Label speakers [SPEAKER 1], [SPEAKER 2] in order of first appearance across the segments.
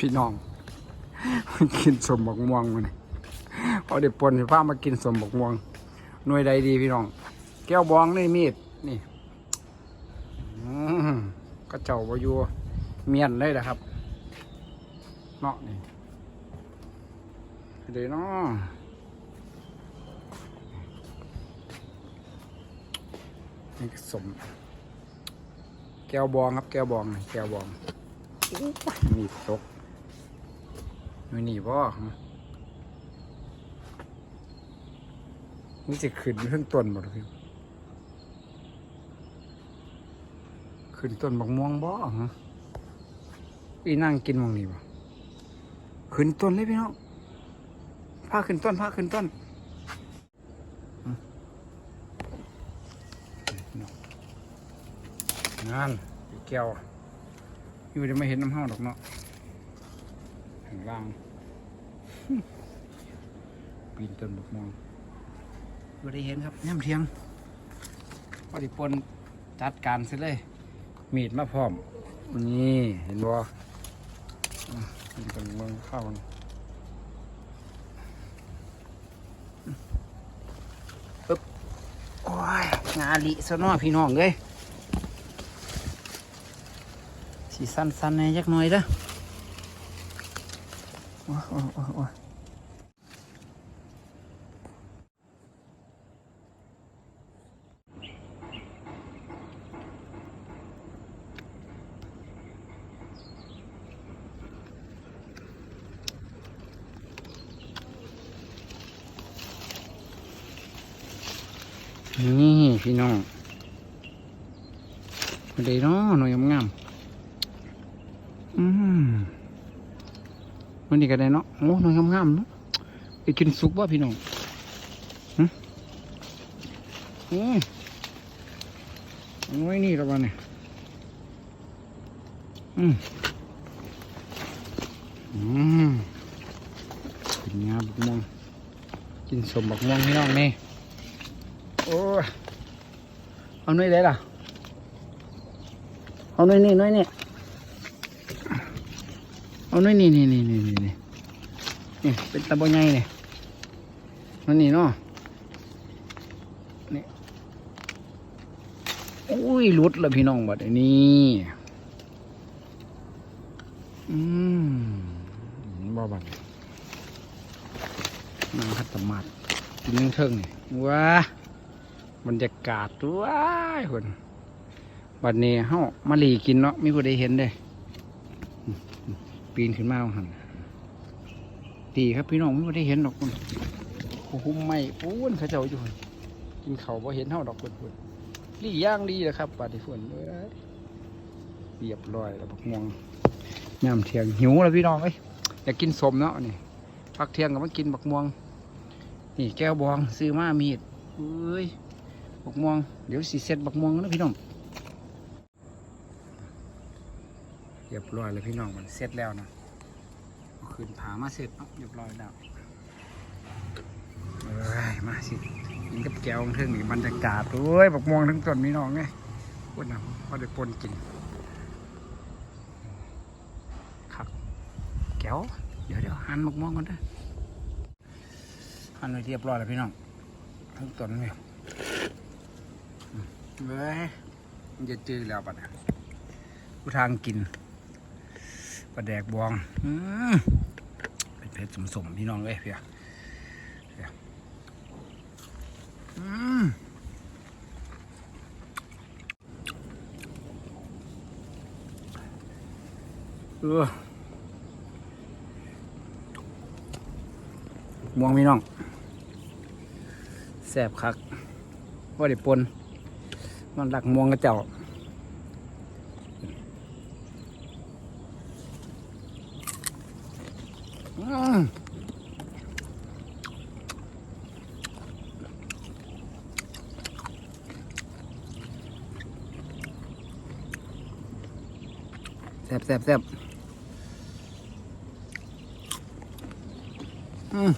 [SPEAKER 1] พี่น้องกินสมบกม่วงมันพอเด็ปนสิพามากินสมบกม่วง หน่วยใดดีพี่น้อง แก้วบองนี่มีดนี่อืมก็เจ้าบอยู่เมียนเลยนะครับเนาะนี่เดี๋ยวเนาะนี่ก็สม แก้วบองครับ แก้วบองนี่แก้วบองมีดตก ไม่หนีบ่นี่จะขึ้นเพิ่งต้นหมดพี่ขึ้นต้นบักม่วงบ่ฮะอีนั่งกินมองนี่บ่ขึ้นต้นเลยพี่น้องพาขึ้นต้นพาขึ้นต้นงานอีแก้วอยู่จะไม่เห็นน้ำห้าดอกเนาะางล่างปีนต้นบักม่วงไม่ได้เห็นครับย่ำเทียงพอดีปนจัดการเสร็จเลย มีดมาพร้อม นี่เห็นบ่อืมปีนต้นบักม่วงเข้ากันปึ๊บโอ้ยงาลิซะเนาะพี่น้องเลยสีสั้นๆแหน่จักหน่อยเด้อ โอ้ยโอ้ยโอ้ยโอ้ยนี่พี่น้องมาดีเนาะหน่อยงามๆอืม วันนี้ก็ได้เนาะโอ้หน่อยงามๆเนาะไปกินสุกบ่พี่น้องหึอืมเอาไว้นี่และวันนี้อืมอืมกินงาบักม่วงกินสมบักม่วงพี่น้องนี่โอ้เอาหน่อยได้ล่ะเอาหน่อยนี่หน่อยนี่ นี่นี่นี่นี่นี่นี่นี่นี่เป็นตะบใหญ่นี่ยมันนี่เนาะนี่อุ้ยหลุดแล้วพี่น้องบัดนี้อืมบ่บัดนั่งคัดตะมัดกินเทิงนี่ว้าบรรยากาศว้ายคนบัดนี้เฮามาหลีกินเนาะมีผู้ใดเห็นเด้ ปีนขึ้นมาหันตีครับพี่น้องไม่ผู้เห็นดอกคุณโอ้โหไม่ปูนเขาเจ้าอยู่กินเขาบ่เห็นเฮาดอกคุณคุณหลีย่างดีเลยครับบาดนี้ฝนเอ้ยเรียบร้อยแล้วบักม่วงย่ำเทียงหิวแล้วพี่น้องเอ้ยอยากกินสมเนาะนี่พักเทียงก็มากินบักม่วง นี่แก้วบองซื้อมามีดเอ้ยบักม่วงเดี๋ยวสีเซ็ตบักม่วงนะพี่น้อง เรียบร้อยแล้วพี่น้องมันเสร็จแล้วนะเอาคืนผามาเสร็จเรียบร้อยแล้วเอ้ยมาสิกินกับแก้วเทิงนี่บรรยากาศด้วยบักม่วงทั้งต้นพี่น้องไงพูดนะพอได้ปนกินครับแก้วเดี๋ยวเดี๋ยวหั่นบักม่วงก่อนเด้อหั่นไว้เรียบร้อยแล้วพี่น้องทั้งต้นเลยเว้ยมันจะจืดแล้วปัดเนี่ยผู้ทางกิน ปลาแดกบองอเป็นเพชรสมๆพี่น้องเว้ยเพียเพียอืมเออม่วงพี่น้องแสบคักว่าได้ปนมันหลักม่วงกระเจ้า ซ่บแซ่บอืม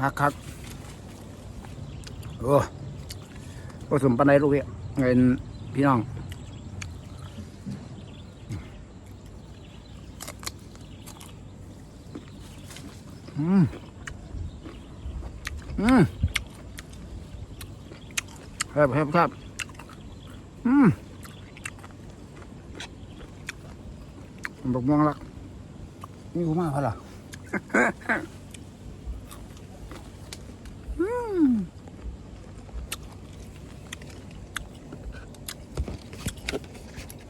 [SPEAKER 1] ฮักฮักโอ้ผสมปันไดลูกเอ้ยเงินพี่น้องอืมอืมครับครับครับ บอกม่วงรักนี่กูมากพะล่ะ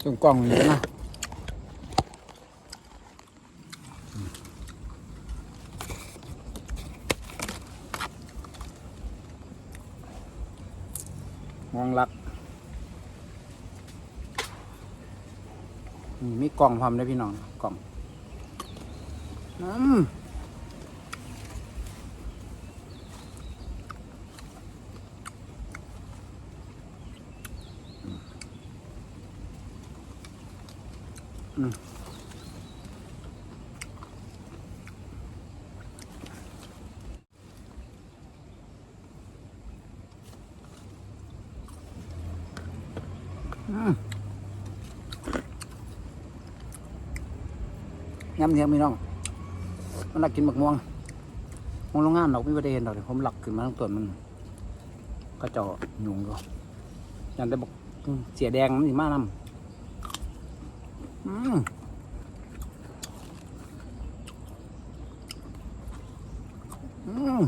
[SPEAKER 1] จงกล้องนี่นะ มองรักนี่มี กล่องความได้พี่น้องกล่องอืมอืมำเทียมพี่น้อง มันหลักกินบักม่วงมองโรงงานเราไม่ได้เห็นดอกเดี๋ยวผมหลักขึ้นมาทั้งตัวมันก็เจาะหยุงก็อยันได้บอกเสียแดงมันสิมากนำอืมอืม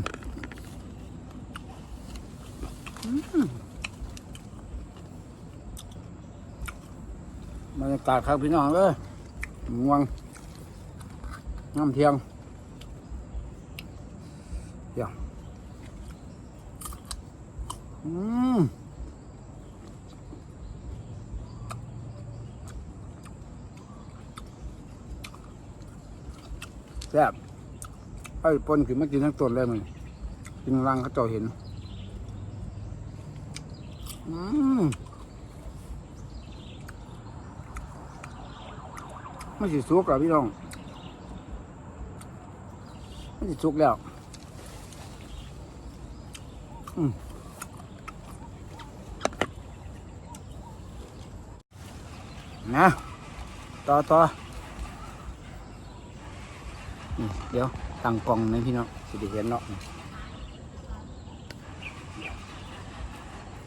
[SPEAKER 1] บรรยากาศครับพี่น้องเอ้ยม่วง น้ำเทียงเดี๋ยวอืมแซ่บไอ้ปนคือมากินทั้งต้นเลยมันกินรังเขาเจ้าเห็น อืมไม่สิสุกแล้วพี่น้อง ม่สิสุกแล้ว อืมนะต่อต่ออืมเดี๋ยวตั้งกล่องนะพี่น้องสิได้เห็นเนาะ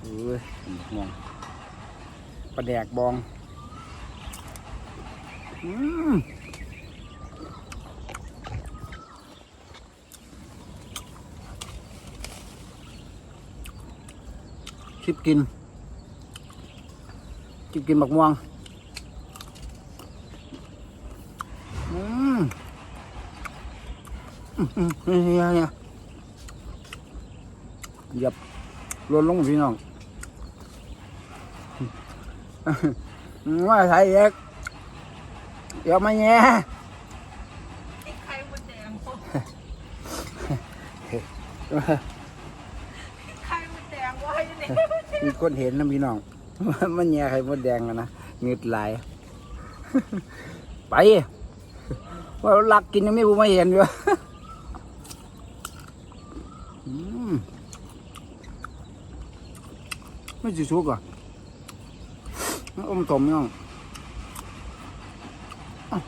[SPEAKER 1] เอ้ยมองปลาแดกบอง อืม ชิบกินชิบกินบักม่วงอืมอืมอืมเนี่ยเนี่ยเหยับลนลงพี่น้องว่าใส่เอกเดี๋ยวมาแง่
[SPEAKER 2] ไข่มดแดงไข่มดแดงไว้เนี่ย
[SPEAKER 1] มีคนเห็นนะพี่น้อง มันแง่ไข่มดแดงอะนะเงืดไหลายไปว่าราลักกินยังไม่รู้ไม่เห็นอยู่ไม่จิชุกอะอมตมพี่น้องอ้าว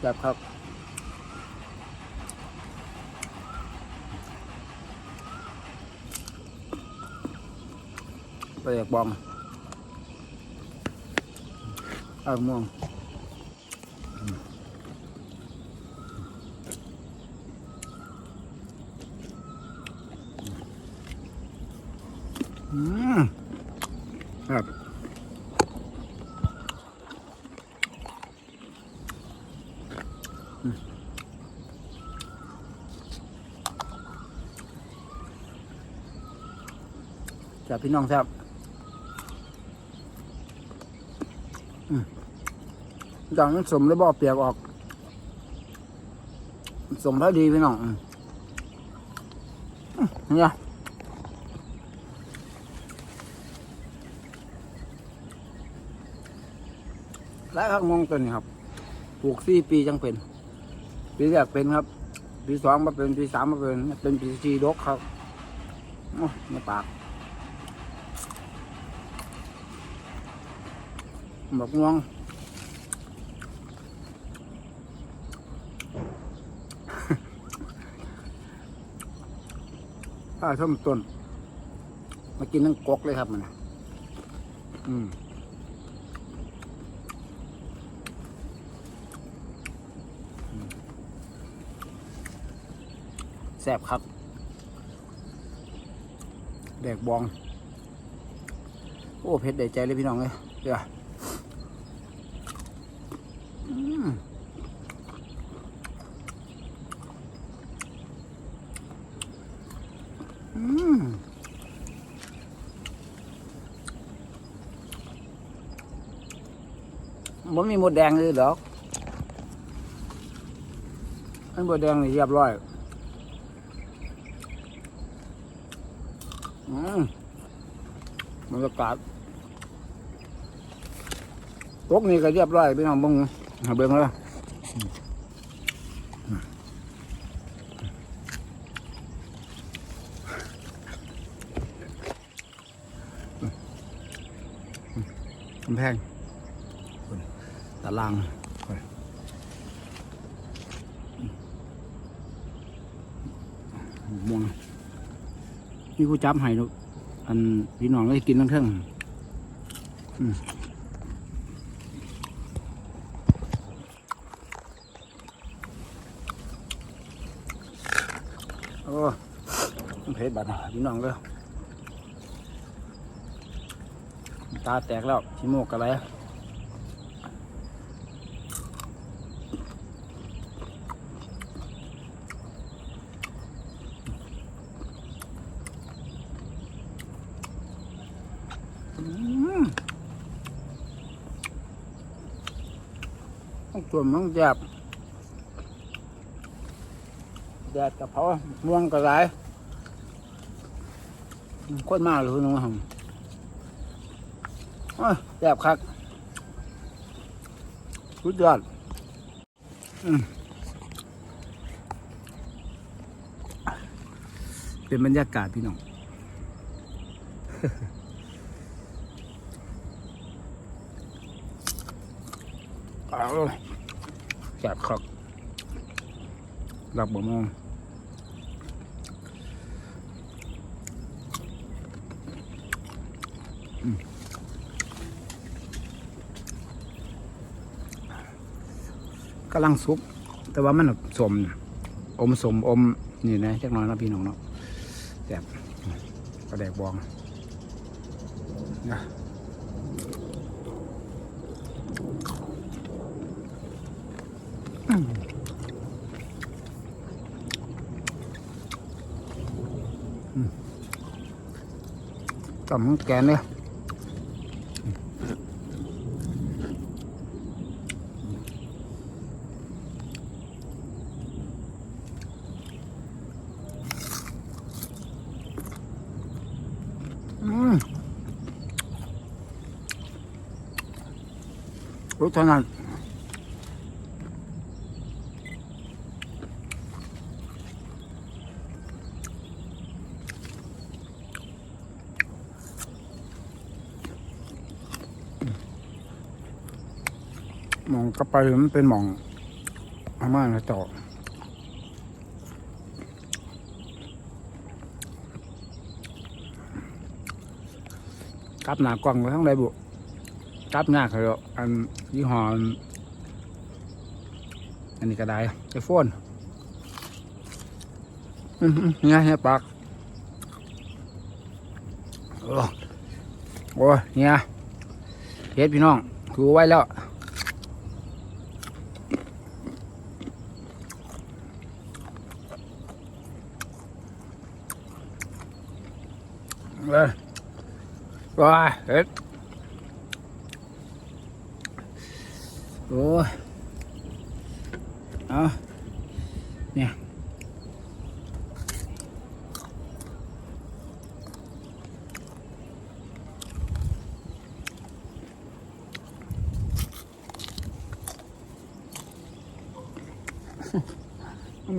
[SPEAKER 1] แบบครับ ไปอยากบองเอาม่วงอืมครับอืมจับพี่น้องครับ อย่างนั้นสมแล้วบอกเปียกออก สมพอดีพี่น้องเนี่ยและข้างมองตัวนี้ครับปลูกสี่ปีจังเป็น ปีแรกเป็นครับ ปีสองมาเป็น ปีสามมาเป็น เป็นปีสี่ดกครับโอ้ในปากบอกงวง ป้าส้มต้น มากินทั้งกกเลยครับมันอืมอืมแซ่บครับ แดกบอง โอ้เผ็ดได้ใจเลยพี่น้องเลยเดี๋ยวอืมอืม มันมีหมดแดงเลยดอกอันหมดแดงนี่เรียบร้อยอืมบรรยากาศตกนี่ก็เรียบร้อยพี่น้องบึงเบิ่งแล้วกำแพงารางม่วงนี่กูจับให้ลูกอันพี่น้องได้กินทั้งเท่งอืมโอ้มันเผ็ดบัดนะพี่น้องเลยตาแตกแล้วชิโมกอะไรอืม ต้องจุ่มต้องแจบแดดกับเขาม่วงกระไรโคตรมากเลยคุณน้องครับโอ้ยแจบคักสุดยอดอืมเป็นบรรยากาศพี่น้องเอา แจบคักหลับบ่มองกำลังซุป แต่ว่ามันแบบสม อมสมอม นี่นะจักหน้อยนะพี่น้องเนาะแสบกระแดกบองนะ ต่ำของแกนเนี่ยอืมรู้เท่านั้น กลับไปมันเป็นหมองอาม่าแล้วต่อกับหนากล่องไว้ทั้งใดบุกับหน้าเขาอาอันยี่ห้ออันอันนี้ก็ได้ไอโฟนเนี่ยเนี่ยปากโอ้โอ้ยเนี่ยเฮ็ดพี่น้องคือไว้แล้ว เลย ว้ายเฮ็ดโอ้ยเอาเนี่ย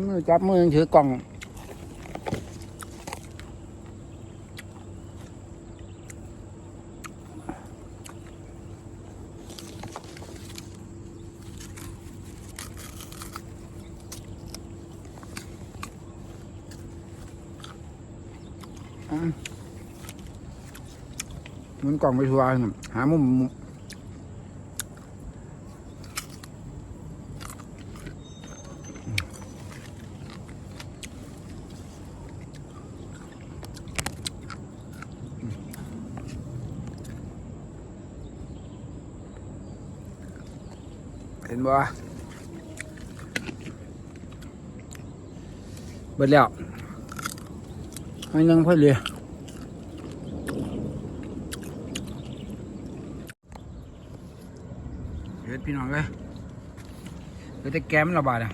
[SPEAKER 1] มือจับมือยังถือกล่อง อ อืมหมัน กล่องไปทัวร์หามุมเห็นบ่เบิดแล้วให้ยังพ่อเหลยเฮ็ด พี่น้องเลยเฮ็ดแต่แกมระบาดอะ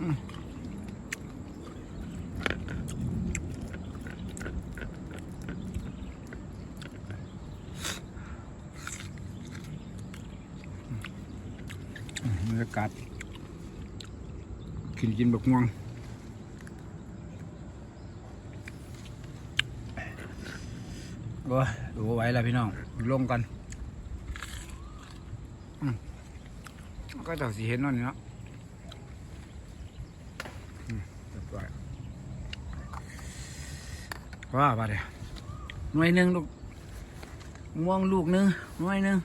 [SPEAKER 1] อืมบรรยากาศกินกินบักม่วง โอ้ยดูไว้แล้วพี่น้องลงกันก็ต้องสีเห็นนั่นนี่เนาะเรียบร้อยว่าบาดเนี่ยหน่วยหนึ่งลูกม่วงลูกนึงหน่วยหนึ่ง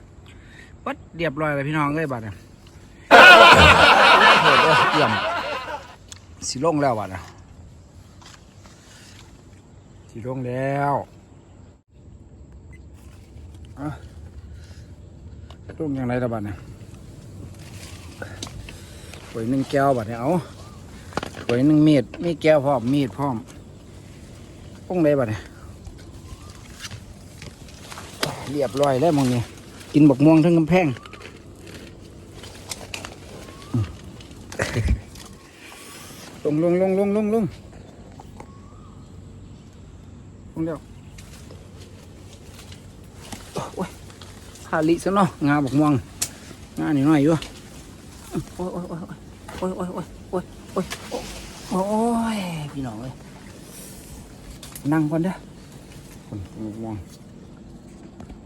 [SPEAKER 1] ปัดเรียบร้อยเลยพี่น้องเลยบาดเนี่ยเลยเยี่ยมสีลงแล้วบาดเนี่ยสีลงแล้ว อะตุ้มยังไงระบาดเนี่ยถวยหนึ่งแก้วบัดเนี่ยเอาถวยหนึ่งมีด มีแก้วพร้อม มีดพร้อมปุ้งเลยบัดเนี่ยเรียบร้อยแล้วมองนี่กินบักม่วงทั้งกำแพงอืมลงลงลงลงลงลงลง เร็วฮาลิซะเนาะงาบอกม่วงงาหน่อยหน่อยอยู่โอ้ยโอ้ยโอ้ยโอ้ยโอ้ยโอ้ยโอ้ยโอ้ยพี่น้องเลยนั่งก่อนเด้อคนบอกม่วง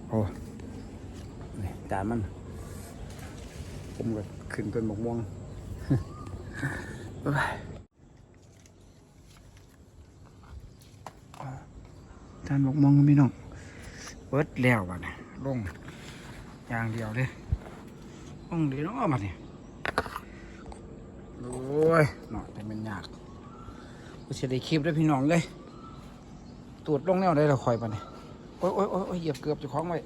[SPEAKER 1] โอ้นี่จามันผมก็ขึ้นต้นบกม่วงเอ้ยจานบกม่วงพี่น้อง เปิดแล้วบัดนี้ลงอย่างเดียวเลยต้องเดี๋ยวน้อมาเนี่ยโอ้ยหน่อยแต่มันยากกูจะได้คลิปได้พี่น้องเลยตรวจลงแนวได้เราคอยปะเนี่ยโอ้ยโอ้ยโอ้ยโอ้ยเหยียบเกือบจะคล้องไว้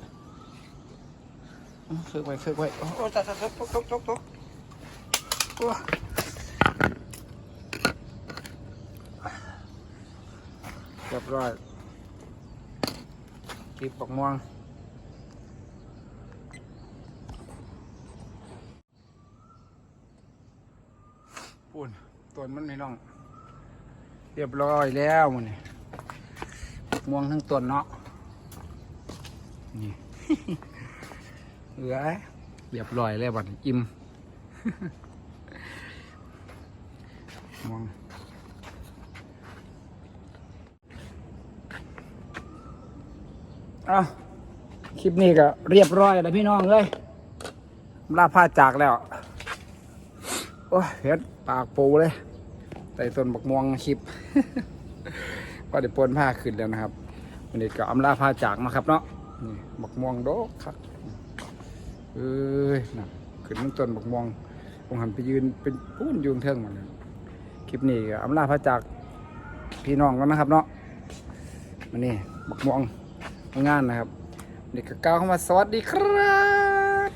[SPEAKER 1] อื้อกไว้ฝึกไว้โอ้ยตายตายตายตกตกตกตกโอ้เรียบร้อย คลิปบอกม่วงปุ่นต้นมันไม่น้อง เรียบร้อยแล้วมันนี่ม่วงทั้งต้นเนาะนี่เหลือเรียบร้อยแล้วบัดอิ่มม่วง อาคลิปนี้ก็เรียบร้อยแล้วพี่น้องเลยลาพาจากแล้ว โอ้ยเห็ดปากปูเลยใส่ต้นบักม่วงคลิป ก็ได้ปนผ้าขึ้นแล้วนะครับวันนี้ก็อำลาผ้าจากมาครับเนาะนี่บักม่วงโดกครับเอ้ยนะขึ้นต้นบักม่วงผมหันไปยืนเป็นปูนยืนเทิงมาเลยคลิปนี้ก็อำลาผ้าจากพี่น้องกันนะครับเนาะมันนี่บักม่วง งานนะครับ เด็กก้าวเข้ามาสวัสดีครับ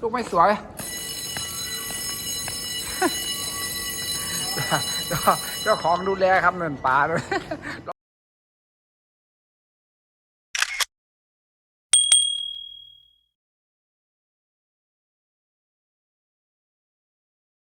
[SPEAKER 1] ลูกไม่สวยเจ้าของดูแลครับเนินป่าเลย